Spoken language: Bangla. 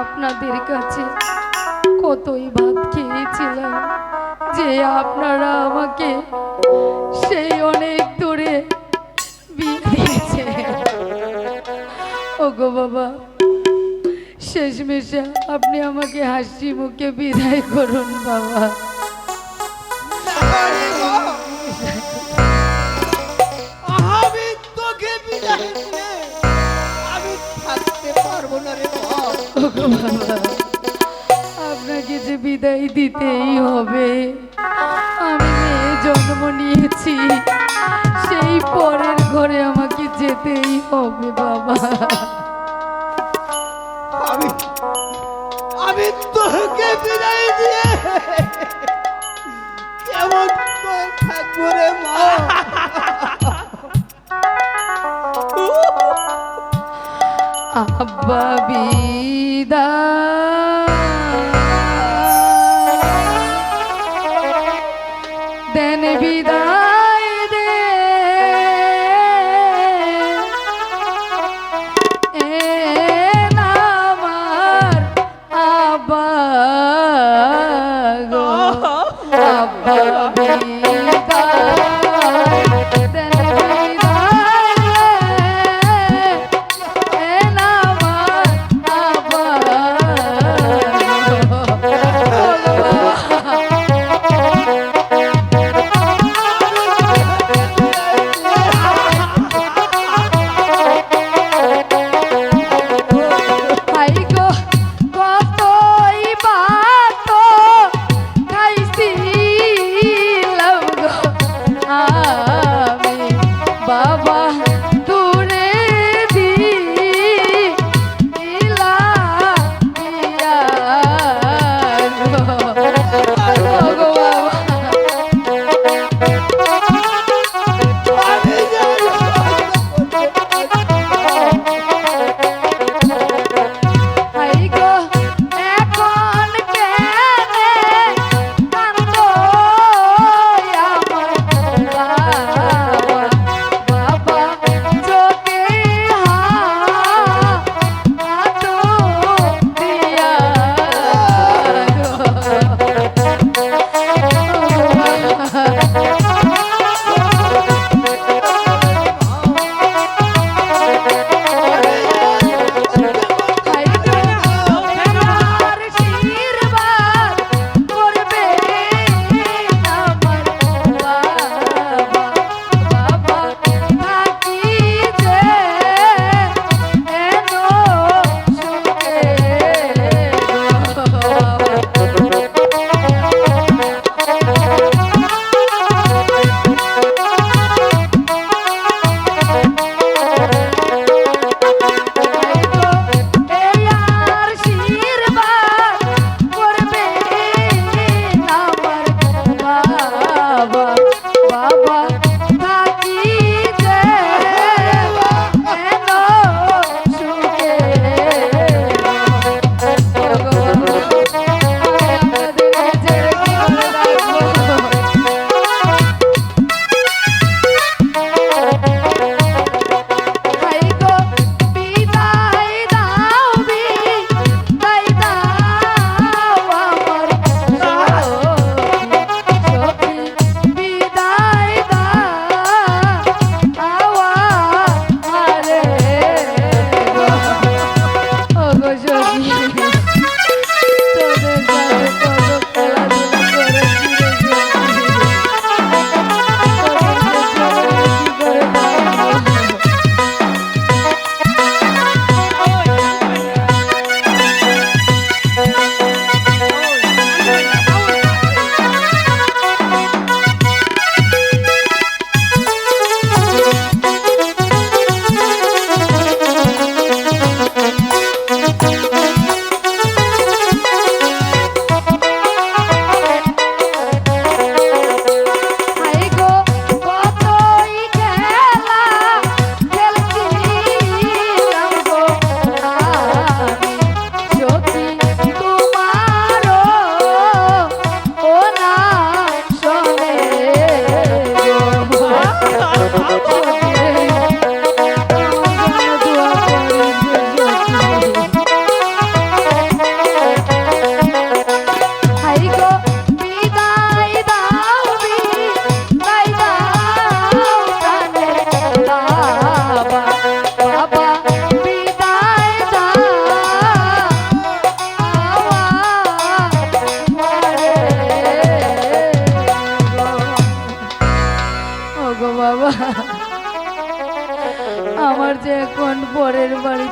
আপনাদের কাছে কতই ভাত খেয়েছিলাম যে আপনারা আমাকে সেই অনেক দূরে দিয়েছে ওগো বাবা, শেষমেশে আপনি আমাকে হাসি মুখে বিদায় করুন বাবা। আপনাকে যে বিদায় দিতেই হবে, আমি মেয়ে জন্ম নিয়েছি, সেই পরের ঘরে আমাকে যেতেই হবে, বাবা। আমি আমি তোকে বিদায় দিয়ে কেমন থাকব রে মা? അബ്ബീദാ আমি বাবা আমার যে এখন পরের বাড়ি